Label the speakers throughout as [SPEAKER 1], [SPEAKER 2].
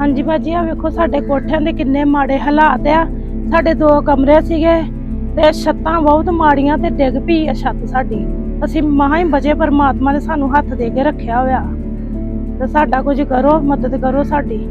[SPEAKER 1] ਹਾਂਜੀ ਭਾਜੀ ਆ ਵੇਖੋ ਸਾਡੇ ਕੋਠਿਆਂ ਦੇ ਕਿੰਨੇ ਮਾੜੇ ਹਾਲਾਤ ਆ। ਸਾਡੇ ਦੋ ਕਮਰੇ ਸੀਗੇ ਤੇ ਛੱਤਾਂ ਬਹੁਤ ਮਾੜੀਆਂ ਤੇ ਡਿੱਗ ਪਈ ਆ ਛੱਤ ਸਾਡੀ। ਅਸੀਂ ਮਹਾਂ ਹੀ ਬਚੇ, ਪਰਮਾਤਮਾ ਨੇ ਸਾਨੂੰ ਹੱਥ ਦੇ ਕੇ ਰੱਖਿਆ ਹੋਇਆ। ਤੇ ਸਾਡਾ ਕੁਝ ਕਰੋ, ਮਦਦ ਕਰੋ ਸਾਡੀ।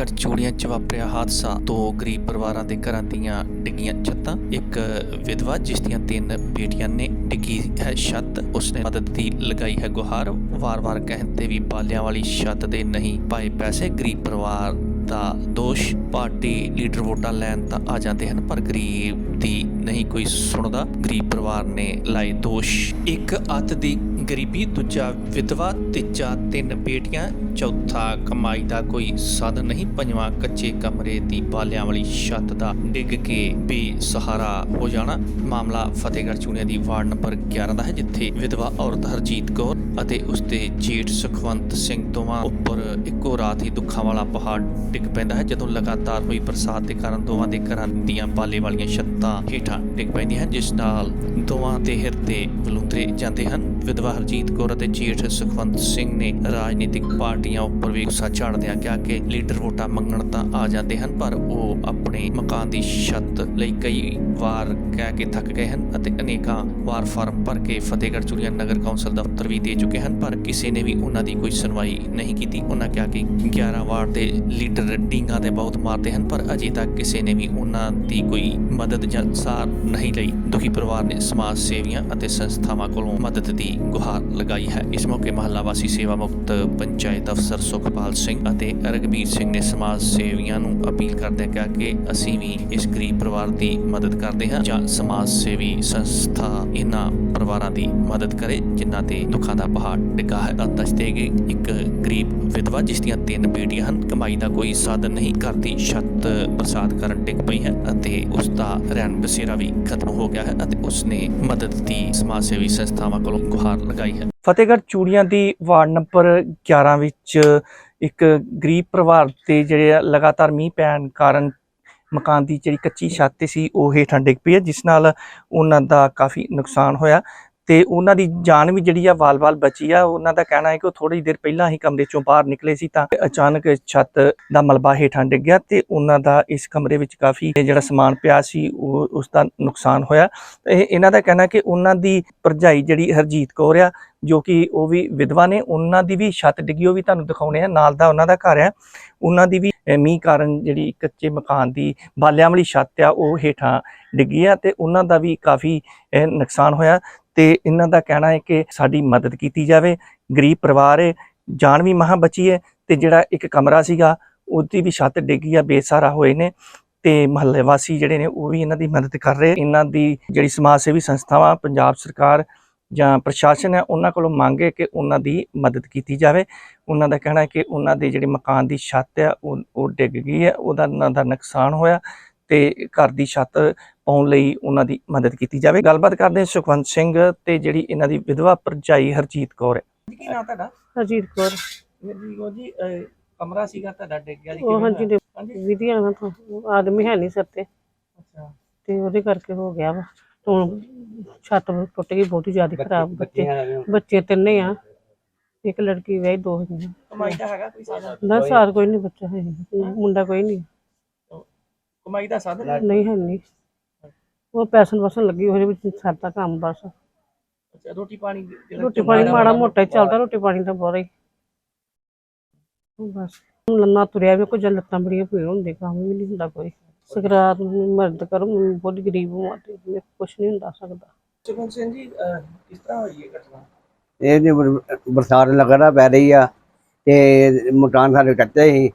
[SPEAKER 2] ਫਤਿਹਗੜ੍ਹ ਚੂੜੀਆਂ 'ਚ ਵਾਪਰਿਆ ਹਾਦਸਾ, ਦੋ ਗਰੀਬ ਪਰਿਵਾਰਾਂ ਦੇ ਘਰਾਂ ਦੀਆਂ ਡਿੱਗੀਆਂ ਛੱਤਾਂ, ਇੱਕ ਵਿਧਵਾ ਜਿਸ ਦੀਆਂ ਤਿੰਨ ਬੇਟੀਆਂ ਨੇ ਡਿੱਗੀ ਹੈ ਛੱਤ, ਉਸਨੇ ਮਦਦ ਦੀ ਲਗਾਈ ਹੈ ਗੁਹਾਰ। ਵਾਰ-ਵਾਰ ਕਹਿਣ ਤੇ ਵੀ ਬਾਲਿਆਂ ਵਾਲੀ ਛੱਤ ਦੇ ਨਹੀਂ ਪਾਏ ਪੈਸੇ, ਗਰੀਬ ਪਰਿਵਾਰ ਦਾ ਦੋਸ਼। ਪਾਰਟੀ ਲੀਡਰ ਵੋਟਾਂ ਲੈਣ ਤਾਂ ਆ ਜਾਂਦੇ ਹਨ, ਪਰ ਗਰੀਬ ਦੀ ਨਹੀਂ ਕੋਈ ਸੁਣਦਾ। ਗਰੀਬ ਪਰਿਵਾਰ ਨੇ ਲਾਏ ਦੋਸ਼। ਇੱਕ ਅੱਤ ਦੀ ਗਰੀਬੀ, ਦੂਜਾ ਵਿਧਵਾ, ਤੀਜਾ ਤਿੰਨ ਬੇਟੀਆਂ, ਚੌਥਾ ਕਮਾਈ ਦਾ ਕੋਈ ਸਾਧਨ ਨਹੀਂ, ਪੰਜਵਾਂ ਕੱਚੇ ਕਮਰੇ ਦੀ ਬਾਲਿਆਂ ਵਾਲੀ ਛੱਤ ਦਾ ਡਿੱਗ ਕੇ ਬੇਸਹਾਰਾ ਹੋ ਜਾਣਾ। ਮਾਮਲਾ ਫਤਿਹਗੜ੍ਹ ਚੂੜੀਆਂ ਦੀ ਵਾਰਡ ਨੰਬਰ 11 ਦਾ ਹੈ, ਜਿੱਥੇ ਵਿਧਵਾ ਔਰਤ ਹਰਜੀਤ ਕੌਰ ਅਤੇ ਉਸਦੇ ਜੇਠ ਸੁਖਵੰਤ ਸਿੰਘ ਦੋਵਾਂ ਉੱਪਰ ਇੱਕੋ ਰਾਤ ਹੀ ਦੁੱਖਾਂ ਵਾਲਾ ਪਹਾੜ ਡਿੱਗ ਪੈਂਦਾ ਹੈ, ਜਦੋਂ ਲਗਾਤਾਰ ਹੋਈ ਬਰਸਾਤ ਦੇ ਕਾਰਨ ਦੋਵਾਂ ਦੇ ਘਰਾਂ ਦੀਆਂ ਬਾਲੇ ਵਾਲੀਆਂ ਛੱਤਾਂ ਹੇਠਾਂ ਡਿੱਗ ਪੈਂਦੀਆਂ ਹਨ, ਜਿਸ ਨਾਲ ਦੋਵਾਂ ਦੇ ਹਿਰਦੇ ਬਲੂੰਦਰੇ ਜਾਂਦੇ ਹਨ। ਵਿਧਵਾ ਹਰਜੀਤ ਕੌਰ ਅਤੇ ਜੇਠ ਸੁਖਵੰਤ ਸਿੰਘ ਨੇ ਰਾਜਨੀਤਿਕ ਪਾਰਟੀਆਂ ਉੱਪਰ ਵੀ ਗੁੱਸਾ ਝਾੜਦਿਆਂ ਕਿਹਾ ਕਿ ਲੀਡਰ ਵੋਟਾਂ ਮੰਗਣ ਤਾਂ ਆ ਜਾਂਦੇ ਹਨ, ਪਰ ਉਹ ਆਪਣੇ ਮਕਾਨ ਦੀ ਛੱਤ ਲਈ ਕਈ ਵਾਰ ਕਹਿ ਕੇ ਥੱਕ ਗਏ ਹਨ ਅਤੇ ਅਨੇਕਾਂ ਵਾਰ ਫਾਰਮ ਭਰ ਕੇ ਫਤਿਹਗੜ੍ਹ ਚੂੜੀਆਂ ਨਗਰ ਕੌਂਸਲ ਦਫ਼ਤਰ ਵੀ ਦੇ ਚੁੱਕੇ ਹਨ, ਪਰ ਕਿਸੇ ਨੇ ਵੀ ਉਹਨਾਂ ਦੀ ਕੋਈ ਸੁਣਵਾਈ ਨਹੀਂ ਕੀਤੀ। ਉਹਨਾਂ ਕਿਹਾ ਕਿ 11 ਵਾਰਡ ਦੇ ਲੀਡਰ ਡੀਂਗਾਂ ਤੇ ਬਹੁਤ ਮਾਰਦੇ ਹਨ, ਪਰ ਅਜੇ ਤੱਕ ਕਿਸੇ ਨੇ ਵੀ ਉਹਨਾਂ ਦੀ ਕੋਈ ਮਦਦ ਜਾਂ ਸਾਰ ਨਹੀਂ ਲਈ। ਦੁਖੀ ਪਰਿਵਾਰ ਨੇ ਸਮਾਜ ਸੇਵੀਆਂ ਅਤੇ ਸੰਸਥਾਵਾਂ ਕੋਲੋਂ ਮਦਦ ਦੀ ਗੁਹਾਰ ਲਗਾਈ ਹੈ। ਇਸ ਮੌਕੇ ਮਹੱਲਾ ਵਾਸੀ ਸੇਵਾ ਮੁਕਤ ਪੰਚਾਇਤ ਅਫਸਰ ਸੁਖਪਾਲ ਸਿੰਘ ਅਤੇ ਰਗਬੀਰ ਸਿੰਘ ਨੇ ਸਮਾਜ ਸੇਵੀਆਂ ਨੂੰ ਅਪੀਲ ਕਰਦੇ ਕਿਹਾ ਕਿ ਅਸੀਂ ਵੀ ਇਸ ਗਰੀਬ ਪਰਿਵਾਰ ਦੀ ਮਦਦ ਕਰਦੇ ਹਾਂ ਜਾਂ ਸਮਾਜ ਸੇਵੀ ਸੰਸਥਾ ਇਹਨਾਂ ਪਰਿਵਾਰਾਂ ਦੀ ਮਦਦ ਕਰੇ, ਜਿਨ੍ਹਾਂ ਤੇ ਦੁੱਖਾਂ ਦਾ ਪਹਾੜ ਡਿੱਗਾ ਹੈ। ਤਾਂ ਦੱਸਦੇ ਇੱਕ ਗਰੀਬ ਵਿਧਵਾ ਜਿਸ ਦੀਆਂ ਤਿੰਨ ਬੇਟੀਆਂ ਹਨ, ਕਮਾਈ ਦਾ ਕੋਈ ਸਾਧਨ ਨਹੀਂ, ਘਰ ਦੀ ਛੱਤ ਬਰਸਾਤ ਕਰਨ ਡਿੱਗ ਪਈ ਹੈ ਅਤੇ ਉਸ ਦਾ ਰਹਿਣ ਬਸੇਰਾ ਵੀ ਖਤਮ ਹੋ ਗਿਆ ਹੈ ਅਤੇ ਉਸਨੇ ਮਦਦ ਦੀ ਸਮਾਜ ਸੇਵੀ ਸੰਸਥਾਵਾਂ ਕੋਲੋਂ ਗੁਹਾਰ ਲਗਾਈ ਹੈ।
[SPEAKER 3] ਫਤਿਹਗੜ੍ਹ ਚੂੜੀਆਂ ਦੀ ਵਾਰਡ ਨੰਬਰ 11 ਵਿੱਚ ਇੱਕ ਗਰੀਬ ਪਰਿਵਾਰ ਤੇ ਜਿਹੜੇ ਆ ਲਗਾਤਾਰ ਮੀਂਹ ਪੈਣ ਕਾਰਨ ਮਕਾਨ ਦੀ ਜਿਹੜੀ ਕੱਚੀ ਛੱਤ ਸੀ, ਉਹ ਹੇਠਾਂ ਡਿੱਗ ਪਈ ਹੈ, ਜਿਸ ਨਾਲ ਉਹਨਾਂ ਦਾ ਕਾਫੀ ਨੁਕਸਾਨ ਹੋਇਆ। ਤੇ ਉਹਨਾਂ ਦੀ ਜਾਨ ਵੀ ਜਿਹੜੀ ਆ ਵਾਲ-ਵਾਲ ਬਚੀ ਆ। ਉਹਨਾਂ ਦਾ ਕਹਿਣਾ ਹੈ ਕਿ ਉਹ ਥੋੜੀ ਦੇਰ ਪਹਿਲਾਂ ਹੀ ਕਮਰੇ ਚੋਂ ਬਾਹਰ ਨਿਕਲੇ ਸੀ ਤਾਂ ਅਚਾਨਕ ਛੱਤ ਦਾ ਮਲਬਾ ਹੇਠਾਂ ਡਿੱਗ ਗਿਆ ਤੇ ਉਹਨਾਂ ਦਾ ਇਸ ਕਮਰੇ ਵਿੱਚ ਕਾਫੀ ਜਿਹੜਾ ਸਮਾਨ ਪਿਆ ਸੀ, ਉਹ ਉਸ ਦਾ ਨੁਕਸਾਨ ਹੋਇਆ। ਇਹ ਇਹਨਾਂ ਦਾ ਕਹਿਣਾ ਕਿ ਉਹਨਾਂ ਦੀ ਭਰਜਾਈ ਜਿਹੜੀ ਹਰਜੀਤ ਕੌਰ ਆ ਜੋ ਕਿ ਉਹ ਵੀ ਵਿਧਵਾ ਨੇ, ਉਹਨਾਂ ਦੀ ਵੀ ਛੱਤ ਡਿੱਗੀ, ਉਹ ਵੀ ਤੁਹਾਨੂੰ ਦਿਖਾਉਣੇ ਆ। ਨਾਲ ਦਾ ਉਹਨਾਂ ਦਾ ਘਰ ਹੈ ਉਹਨਾਂ ਦੀ ਵੀ ਮੀਂਹ ਕਾਰਨ ਜਿਹੜੀ ਕੱਚੇ ਮਕਾਨ ਦੀ ਬਾਲਿਆਂ ਵਾਲੀ ਛੱਤ ਆ, ਉਹ ਹੇਠਾਂ ਡਿੱਗੀ ਆ ਤੇ ਉਹਨਾਂ ਦਾ ਵੀ ਕਾਫੀ ਨੁਕਸਾਨ ਹੋਇਆ। ਤੇ ਇਹਨਾਂ ਦਾ ਕਹਿਣਾ ਹੈ ਕਿ ਸਾਡੀ ਮਦਦ ਕੀਤੀ ਜਾਵੇ। ਗਰੀਬ ਪਰਿਵਾਰ ਹੈ, ਜਾਨ ਵੀ ਮਹਾ ਬਚੀ ਹੈ ਤੇ ਜਿਹੜਾ ਇੱਕ ਕਮਰਾ ਸੀਗਾ, ਉਹਦੀ ਵੀ ਛੱਤ ਡਿੱਗੀ ਆ, ਬੇਸਹਾਰਾ ਹੋਏ ਨੇ ਤੇ ਮਹੱਲੇ ਵਾਸੀ ਜਿਹੜੇ ਨੇ, ਉਹ ਵੀ ਇਹਨਾਂ ਦੀ ਮਦਦ ਕਰ ਰਹੇ। ਇਹਨਾਂ ਦੀ ਜਿਹੜੀ ਸਮਾਜ ਸੇਵੀ ਸੰਸਥਾਵਾਂ, ਪੰਜਾਬ ਸਰਕਾਰ ਜਾਂ ਪ੍ਰਸ਼ਾਸਨ ਹੈ ਉਹਨਾਂ ਕੋਲੋਂ ਮੰਗ ਹੈ ਕਿ ਉਹਨਾਂ ਦੀ ਮਦਦ ਕੀਤੀ ਜਾਵੇ। ਉਹਨਾਂ ਦਾ ਕਹਿਣਾ ਹੈ ਕਿ ਉਹਨਾਂ ਦੇ ਜਿਹੜੇ ਮਕਾਨ ਦੀ ਛੱਤ ਆ ਉਹ ਡਿੱਗ ਗਈ ਹੈ ਉਹਦਾ ਉਹਨਾਂ ਦਾ ਨੁਕਸਾਨ ਹੋਇਆ ਤੇ ਘਰ ਦੀ ਛੱਤ ਪਾਉਣ ਲਈ ਉਹਨਾਂ ਦੀ ਮਦਦ ਕੀਤੀ ਜਾਵੇ। ਗੱਲਬਾਤ ਕਰਦੇ ਹਾਂ ਸੁਖਵੰਤ ਸਿੰਘ ਤੇ ਜਿਹੜੀ ਇਹਨਾਂ ਦੀ ਵਿਧਵਾ ਭਰਜਾਈ ਹਰਜੀਤ ਕੌਰ ਹੈ। ਕੀ ਨਾਮ ਤੁਹਾਡਾ?
[SPEAKER 1] ਹਰਜੀਤ ਕੌਰ।
[SPEAKER 3] ਜੀ ਕਮਰਾ ਸੀਗਾ ਤੁਹਾਡਾ ਡਿੱਗ ਗਿਆ
[SPEAKER 1] ਉਹ ਹਾਂਜੀ ਵਿਧੀਆਂ ਆਦਮੀ ਹੈ ਨਹੀਂ ਸਿਰ ਤੇ।
[SPEAKER 3] ਅੱਛਾ।
[SPEAKER 1] ਤੇ ਉਹਦੇ ਕਰਕੇ ਹੋ ਗਿਆ ਵਾ। ਹੁਣ ਛੱਤ ਟੁੱਟ ਗਈ ਬਹੁਤੀ ਜ਼ਿਆਦਾ ਖਰਾਬ ਬੱਚੇ ਬੱਚੇ। ਤਿੰਨੇ ਆ। ਇੱਕ ਲੜਕੀ ਵਿਆਹੀ ਦੋ ਹੈਗੀਆਂ।
[SPEAKER 3] ਕਮਾਈ ਦਾ ਹੈਗਾ ਕੋਈ ਸਾਧਨ
[SPEAKER 1] ਦਸ ਸਾਲ ਕੋਈ ਨਹੀਂ ਬੱਚਾ ਹੈ ਮੁੰਡਾ ਕੋਈ ਨਹੀਂ।
[SPEAKER 3] ਕਮਾਈ ਦਾ ਸਾਧਨ
[SPEAKER 1] ਨਹੀਂ ਹੈ ਨਹੀਂ। ਉਹ ਪੈਸਨ ਵਸਣ ਲੱਗੀ ਉਹਦੇ ਵਿੱਚ ਸਰਦਾ ਕੰਮ ਬਸ।
[SPEAKER 3] ਅੱਛਾ ਰੋਟੀ ਪਾਣੀ
[SPEAKER 1] ਰੋਟੀ ਪਾਣੀ ਮਾੜਾ ਮੋਟਾ ਹੀ ਚੱਲਦਾ ਰੋਟੀ ਪਾਣੀ ਤਾਂ ਬਹੁਤ ਹੀ। ਬਸ। ਲੰਨਾ ਤੁਰਿਆ ਵੀ ਕੁਝ ਲੱਤਾਂ ਬੜੀਆਂ ਪੀੜ ਹੁੰਦੇ ਕੰਮ ਵੀ ਨਹੀਂ ਹੁੰਦਾ ਕੋਈ। ਸਕਰਾਤ ਨੂੰ ਮਦਦ ਕਰੋ ਮੈਂ ਬਹੁਤ ਗਰੀਬ ਹਾਂ ਤੇ ਕੁਝ ਨਹੀਂ ਹੁੰਦਾ ਸਕਦਾ।
[SPEAKER 3] ਸੁਖਵੰਤ ਸਿੰਘ ਜੀ ਅਹ, ਕਿਸ ਤਰ੍ਹਾਂ ਹੋਈ ਇਹ ਘਟਨਾ?
[SPEAKER 4] ਇਹ ਜੀ ਬਰ- ਬਰਸਾਤ ਲਗਾਤਾਰ ਪੈ ਰਹੀ ਆ ਤੇ ਮਕਾਨ ਸਾਡੇ ਕੱਚੇ ਸੀ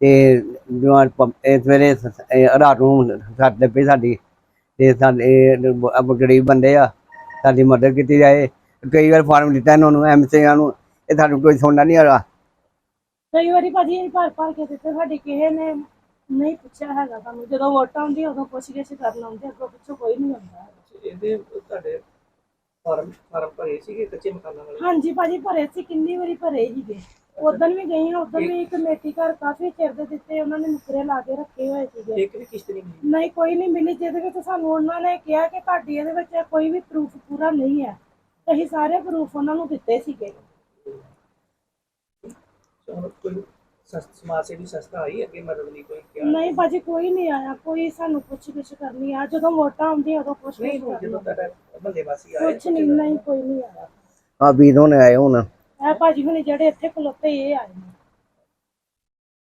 [SPEAKER 4] ਤੇ ਜਵਾਨ ਇਸ ਵੇਲੇ ਸ- ਇਹ ਰਾਤ ਨੂੰ ਸਾਡੇ ਪਈ ਸਾਡੀ ਤੇ ਸਾਡੇ ਅਬ ਗਰੀਬ ਬੰਦੇ ਆ ਸਾਡੀ ਮਦਦ ਕੀਤੀ ਜਾਏ। ਕਈ ਵਾਰ ਫਾਰਮ ਦਿੱਤਾ ਇਹਨਾਂ ਨੂੰ ਐਮਸੀਆਂ ਨੂੰ ਇਹ ਸਾਨੂੰ ਕੋਈ ਸੁਣਨਾ ਨਹੀਂ ਹੈਗਾ।
[SPEAKER 1] ਕਈ ਵਾਰੀ ਭਾਜੀ ਅਸੀਂ ਭਰ ਭਰ ਕੇ ਦਿੱਤੇ ਸਾਡੀ ਕਿਸੇ ਨੇ ਨਹੀਂ ਪੁੱਛਿਆ ਹੈਗਾ ਸਾਨੂੰ। ਜਦੋਂ ਵੋਟਾਂ ਆਉਂਦੀਆਂ ਉਦੋਂ ਪੁੱਛ ਗਿੱਛ ਕਰਨ ਆਉਂਦੇ ਅੱਗੋਂ ਪਿੱਛੋਂ ਕੋਈ ਨਹੀਂ ਆਉਂਦਾ
[SPEAKER 3] ਇਹਦੇ ਤੁਹਾਡੇ ਫਾਰਮ ਫਾਰਮ ਭਰੇ ਸੀਗੇ ਕੱਚੇ ਮਕਾਨਾਂ ਵਾਲੇ?
[SPEAKER 1] ਹਾਂਜੀ ਭਾਜੀ ਭਰੇ ਸੀ ਕਿੰਨੀ ਵਾਰੀ ਭਰੇ ਸੀਗੇ। ਉਦੋਂ ਵੀ ਗਈ ਹਾਂ ਉਦੋਂ ਵੀ ਕਮੇਟੀ ਘਰ ਕਾਫੀ ਚਿਰ ਦੇ ਦਿੱਤੇ ਉਹਨਾਂ ਨੇ ਨੁਕਰੇ ਲਾ ਕੇ ਰੱਖੇ ਹੋਏ ਸੀਗੇ।
[SPEAKER 3] ਇੱਕ ਵੀ ਕਿਸ਼ਤ ਨਹੀਂ ਮਿਲੀ?
[SPEAKER 1] ਨਹੀਂ ਕੋਈ ਨਹੀਂ ਮਿਲੀ ਜਿਹਦੇ ਵਿੱਚ ਸਾਨੂੰ ਉਹਨਾਂ ਨੇ ਕਿਹਾ ਕਿ ਤੁਹਾਡੀ ਇਹਦੇ ਵਿੱਚ ਕੋਈ ਵੀ ਪ੍ਰੂਫ ਪੂਰਾ ਨਹੀਂ ਹੈ। ਅਸੀਂ ਸਾਰੇ ਪ੍ਰੂਫ ਉਹਨਾਂ ਨੂੰ ਦਿੱਤੇ ਸੀਗੇ।
[SPEAKER 3] ਹੁਣ ਕੋਈ ਸਸ- ਸਮਾਜ ਸੇਵੀ ਸੰਸਥਾ ਆਈ ਅੱਗੇ ਮਦਦ ਲਈ ਕੋਈ ਕਿਹਾ?
[SPEAKER 1] ਨਹੀਂ ਭਾਜੀ ਕੋਈ ਨਹੀਂ ਆਇਆ ਕੋਈ ਸਾਨੂੰ ਪੁੱਛ ਗਿੱਛ ਕਰਨੀ ਆ। ਜਦੋਂ ਵੋਟਾਂ ਆਉਂਦੀਆਂ ਉਦੋਂ ਪੁੱਛ
[SPEAKER 3] ਨਹੀਂ
[SPEAKER 1] ਗਿੱਛ
[SPEAKER 3] ਜਦੋਂ ਤੁਹਾਡਾ ਮਹੱਲੇ ਵਾਸੀ ਆਏ
[SPEAKER 1] ਕੁਛ ਨਹੀਂ ਨਹੀਂ ਕੋਈ ਨਹੀਂ ਆਇਆ।
[SPEAKER 4] ਆ ਵੀਰ ਹੋਣੇ ਆਏ ਹੁਣ।
[SPEAKER 1] ਇਹ ਭਾਜੀ ਹੁਣੇ ਜਿਹੜੇ ਇੱਥੇ ਖਲੋਤੇ ਇਹ ਆਏ ਨੇ।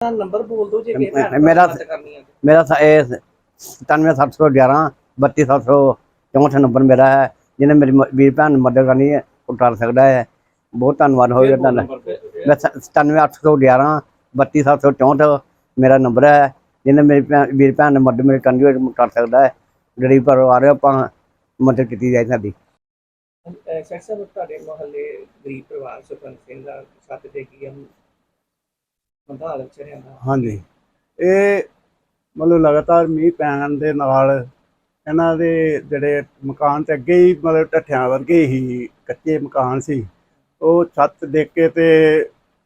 [SPEAKER 3] ਨੰਬਰ ਬੋਲ ਦਿਓ ਜੇ ਕਿਸੇ ਭੈਣ ਭਰਾ
[SPEAKER 4] ਮੇਰਾ-
[SPEAKER 3] ਮਦਦ ਕਰਨੀ ਹੈ
[SPEAKER 4] ਮੇਰਾ ਸ- ਇਹ 97711 32764 ਨੰਬਰ ਮੇਰਾ ਹੈ ਜਿਹਨੇ ਮੇਰੀ ਮ- ਵੀਰ ਭੈਣ ਨੂੰ ਮਦਦ ਕਰਨੀ ਹੈ ਉਹ ਕਰ ਸਕਦਾ ਹੈ। ਬਹੁਤ ਧੰਨਵਾਦ ਹੋਵੇਗਾ ਤੁਹਾਡਾ। ਮੈਂ 97811 32764 ਮੇਰਾ ਨੰਬਰ ਹੈ ਜਿਹਨੇ ਮੇਰੀ ਭੈਣ ਵੀਰ ਭੈਣ ਨੇ ਮਦਦ ਮੇਰੀ ਉਹ ਕਰ ਸਕਦਾ ਹੈ ਗਰੀਬ ਪਰਿਵਾਰ ਹੈ, ਆਪਾਂ ਮਦਦ ਕੀਤੀ ਜਾਏ ਸਾਡੀ।
[SPEAKER 3] ਸੈਕਸ ਸਾਹਿਬ ਤੁਹਾਡੇ ਮੁਹੱਲੇ ਗਰੀਬ ਪਰਿਵਾਰ ਸੁਖਵੰਤ ਸਿੰਘ ਦਾ ਛੱਤ ਤੇ ਕੀ ਹਮ ਬੰਦਾ ਹਾਲਤ ਚ ਰਹਿੰਦਾ।
[SPEAKER 5] ਹਾਂਜੀ। ਇਹ ਮਤਲਬ ਲਗਾਤਾਰ ਮੀਂਹ ਪੈਣ ਦੇ ਨਾਲ ਇਹਨਾਂ ਦੇ ਜਿਹੜੇ ਮਕਾਨ ਤੇ ਅੱਗੇ ਹੀ ਮਤਲਬ ਢੱਠਿਆਂ ਵਰਗੇ ਹੀ ਕੱਚੇ ਮਕਾਨ ਸੀ। ਉਹ ਛੱਤ ਦੇਖ ਕੇ ਤੇ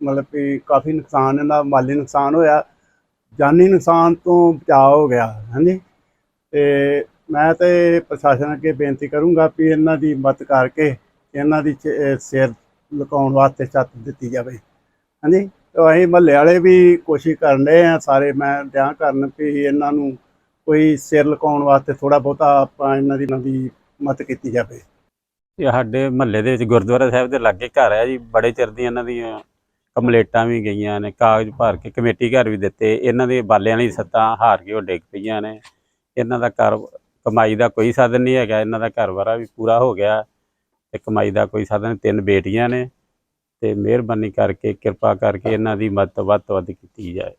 [SPEAKER 5] ਮਤਲਬ ਕਿ ਕਾਫੀ ਨੁਕਸਾਨ, ਇਹਨਾਂ ਮਾਲੀ ਨੁਕਸਾਨ ਹੋਇਆ, ਜਾਨੀ ਨੁਕਸਾਨ ਤੋਂ ਬਚਾਅ ਹੋ ਗਿਆ, ਹਾਂਜੀ। ਤੇ ਮੈਂ ਤੇ ਪ੍ਰਸ਼ਾਸਨ ਅੱਗੇ ਬੇਨਤੀ ਕਰੂੰਗਾ ਵੀ ਇਹਨਾਂ ਦੀ ਮਦਦ ਕਰਕੇ ਇਹਨਾਂ ਦੀ ਚ- ਸਿਰ ਲੁਕਾਉਣ ਵਾਸਤੇ ਛੱਤ ਦਿੱਤੀ ਜਾਵੇ, ਹਾਂਜੀ। ਤੇ ਅਸੀਂ ਮਹੱਲੇ ਵਾਲੇ ਵੀ ਕੋਸ਼ਿਸ਼ ਕਰਨ ਰਹੇ ਆ ਸਾਰੇ, ਮੈਂ ਦਿਆਂ ਕਰਨ ਵੀ ਇਹਨਾਂ ਨੂੰ ਕੋਈ ਸਿਰ ਲੁਕਾਉਣ ਵਾਸਤੇ ਥੋੜਾ ਬਹੁਤਾ ਆਪਾਂ ਇਹਨਾਂ ਦੀ ਇਹਨਾਂ ਦੀ ਮਦਦ ਕੀਤੀ ਜਾਵੇ।
[SPEAKER 6] ਇਹ ਸਾਡੇ ਮਹੱਲੇ ਦੇ ਵਿੱਚ ਗੁਰਦੁਆਰਾ ਸਾਹਿਬ ਦੇ ਲਾਗੇ ਘਰ ਹੈ ਜੀ, ਬੜੇ ਚਿਰ ਦੀ ਇਹਨਾਂ ਦੀਆਂ ਕੰਪਲੇਟਾਂ ਵੀ ਗਈਆਂ ਨੇ, ਕਾਗਜ਼ ਭਰ ਕੇ ਕਮੇਟੀ ਘਰ ਵੀ ਦਿੱਤੇ, ਇਹਨਾਂ ਦੇ ਬਾਲਿਆਂ ਵਾਲੀ ਸੱਤਾਂ ਹਾਰ ਕੇ ਉਹ ਡਿੱਗ ਪਈਆਂ ਨੇ। ਇਹਨਾਂ ਦਾ ਘਰ, ਕਮਾਈ ਦਾ ਕੋਈ ਸਾਧਨ ਨਹੀਂ ਹੈਗਾ, ਇਹਨਾਂ ਦਾ ਘਰਵਾਰਾ ਵੀ ਪੂਰਾ ਹੋ ਗਿਆ ਤੇ ਕਮਾਈ ਦਾ ਕੋਈ ਸਾਧਨ, ਤਿੰਨ ਬੇਟੀਆਂ ਨੇ ਤੇ ਮਿਹਰਬਾਨੀ ਕਰਕੇ, ਕਿਰਪਾ ਕਰਕੇ ਇਹਨਾਂ ਦੀ ਮਦਦ ਵੱਧ ਤੋਂ ਵੱਧ ਕੀਤੀ ਜਾਏ।